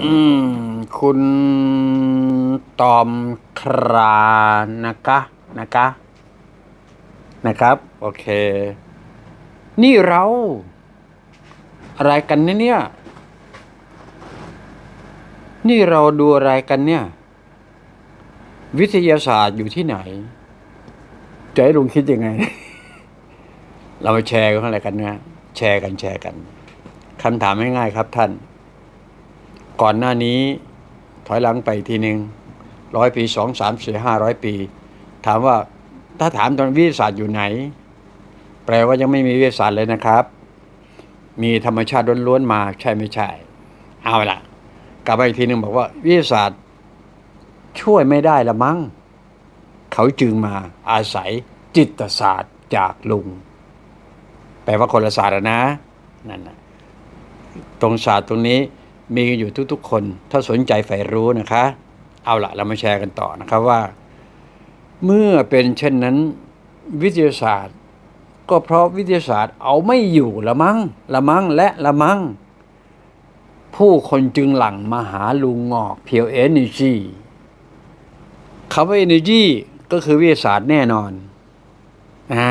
อืม คุณตอมครานะคะนะคะ นะครับ โอเค นี่เรา อะไรกันเนี่ยเนี่ย นี่เราดูอะไรกันเนี่ย วิทยาศาสตร์อยู่ที่ไหน จะให้ลุงคิดยังไง เรามาแชร์กันอะไรกันนะแชร์กันแชร์กันคำถามง่ายๆครับท่าน ก่อนหน้านี้ถอยหลังไปทีหนึ่งร้อยปีสองสามสี่ห้าร้อยปี ถามว่าถ้าถามตอนวิทยาศาสตร์อยู่ไหน แปลว่ายังไม่มีวิทยาศาสตร์เลยนะครับ มีธรรมชาติล้วนๆมาใช่ไม่ใช่ เอาละกลับไปอีกทีหนึ่งบอกว่าวิทยาศาสตร์ช่วยไม่ได้ละมั้งเขาจึงมาอาศัยจิตศาสตร์จากลุง แปลว่าคนละศาสตร์นะนั่นนะตรงศาสตร์ตรงนี้ มีกันอยู่ทุกๆ คน ถ้าสนใจใฝ่รู้นะคะ เอาละเรามาแชร์กันต่อนะครับว่า เมื่อเป็นเช่นนั้น วิทยาศาสตร์ ก็เพราะวิทยาศาสตร์เอาไม่อยู่ละมั้งละมั้งและละมั้งผู้คนจึงหลั่งมาหาลุงงอกเพียวเอเนจีคำว่าเอเนจีก็คือวิทยาศาสตร์แน่นอนอ่า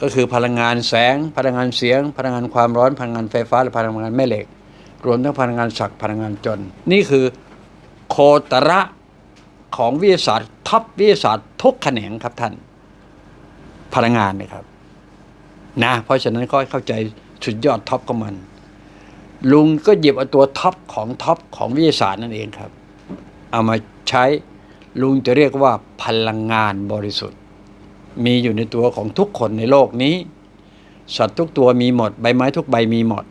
ก็คือพลังงานแสง พลังงานเสียง พลังงานความร้อน พลังงานไฟฟ้า และพลังงานแม่เหล็ก รวมทั้งพลังงานศักดิ์พลังงานจน นี่คือโคตระของวิทยาศาสตร์ท็อปวิทยาศาสตร์ทุกแขนงครับท่าน พลังงานนะครับนะเพราะฉะนั้นก็เข้าใจสุดยอดท็อปของมัน ลุงก็หยิบเอาตัวท็อปของท็อปของวิทยาศาสตร์นั่นเองครับ เอามาใช้ลุงจะเรียกว่าพลังงานบริสุทธิ์ มีอยู่ในตัวของทุกคนในโลกนี้ สัตว์ทุกตัวมีหมด ใบไม้ทุกใบมีหมด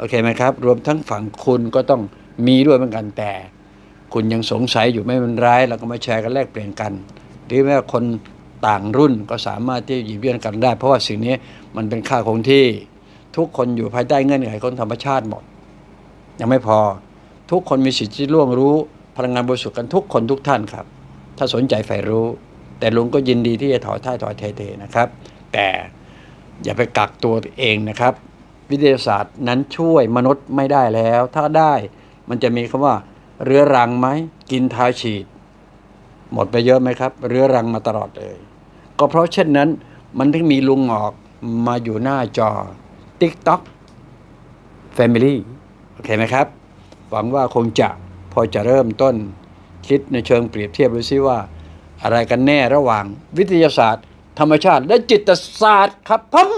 โอเคไหมครับ รวมทั้งฝั่งคุณก็ต้องมีด้วยเหมือนกันแต่ คุณยังสงสัยอยู่ไม่เป็นไรเราก็มาแชร์กันแลกเปลี่ยนกันหรือแม้คนต่างรุ่นก็สามารถที่หยิบยื่นกันได้ เพราะว่าสิ่งนี้มันเป็นค่าคงที่ทุกคนอยู่ภายใต้เงื่อนไขของธรรมชาติหมด ยังไม่พอทุกคนมีสิทธิ์ที่ล่วงรู้พลังงานบริสุทธิ์กันทุกคนทุกท่านครับ ถ้าสนใจใฝ่รู้ แต่ลุงก็ยินดีที่จะถอยท่ายถอยเทๆนะครับ แต่อย่าไปกักตัวเองนะครับ วิทยาศาสตร์นั้นช่วยมนุษย์ไม่ได้แล้ว ถ้าได้มันจะมีคำว่า เรื้อรังไหมกินทาฉีด หมดไปเยอะไหมครับ เรื้อรังมาตลอดเลย ก็เพราะเช่นนั้น มันถึงมีลุงหงอกมาอยู่หน้าจอ TikTok Family โอเคไหมครับ หวังว่าคงจะพอจะเริ่มต้นคิดในเชิงเปรียบเทียบดูซิว่า อะไรกันแน่ระหว่างวิทยาศาสตร์ ธรรมชาติและจิตศาสตร์ครับผม